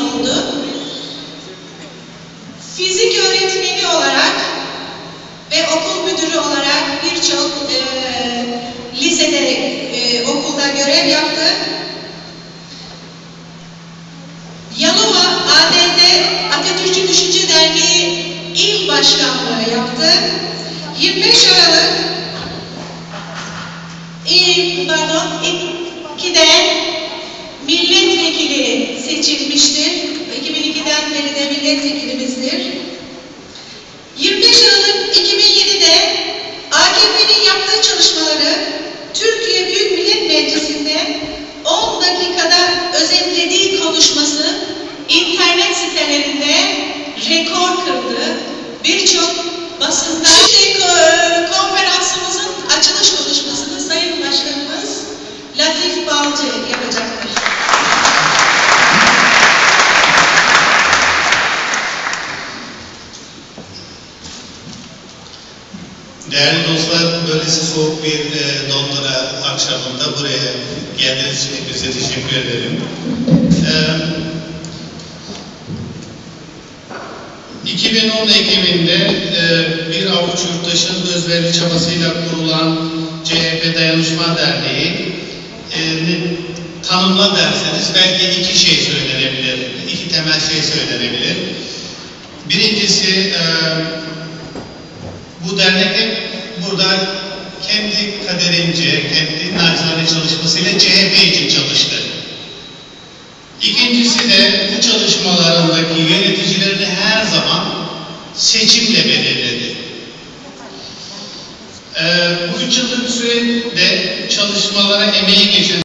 oldu. Fizik öğretmeni olarak ve okul müdürü olarak birçok e, lisede, e, okulda görev yaptı. Yalova ADD Atatürkçü Düşünce Derneği il başkanlığı yaptı. 25 Aralık il, pardon, 2'de milletvekili seçilmiştir. 2002'den beri de milletvekilimizdir. 25 Aralık 2007'de AKP'nin yaptığı çalışmaları Türkiye Büyük Millet Meclisi'nde 10 dakikada özetlediği konuşması internet sitelerinde rekor kırdı. Birçok basında Değerli dostlar, böylesi soğuk bir e, Dondura akşamında buraya geldiğiniz için hepinize teşekkür ederim. E, 2010 Ekim'inde e, bir avuç yurttaşın özverili çabasıyla kurulan CHP Dayanışma Derneği e, tanımla derseniz belki iki şey söylenebilir, iki temel şey söylenebilir. Birincisi, e, bu dernek hep burada kendi kaderince, kendi naçizane çalışmasıyla CHP için çalıştı. İkincisi de bu çalışmalarındaki yöneticilerini her zaman seçimle belirledi. Ee, bu üç yıllık sürede çalışmalara emeği geçen